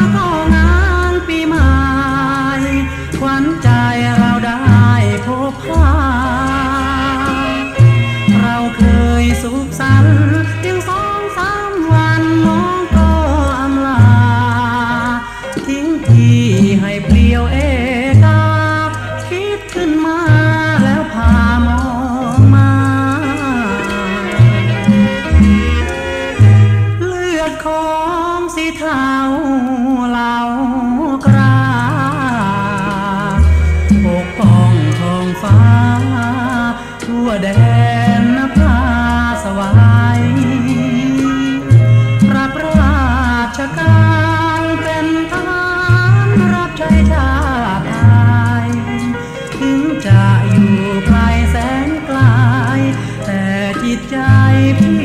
มาก็งานปีใหม่ขวัญใจเราได้พบพาเราเคยสุขสันต์เพียงสองสามวันน้องก็อำลา ทิ้งที่ให้เปลี่ยวเอกาคิดขึ้นมาแล้วพามองมา เลือดขอ สีเทาเหล่ากราปกป้องทองฟ้า ทั่วแดนนภาสวายพระบราชการเป็นทานรับใช้ชาไทยถึงจะอยู่ไายแสนไกลแต่จิตใจพี่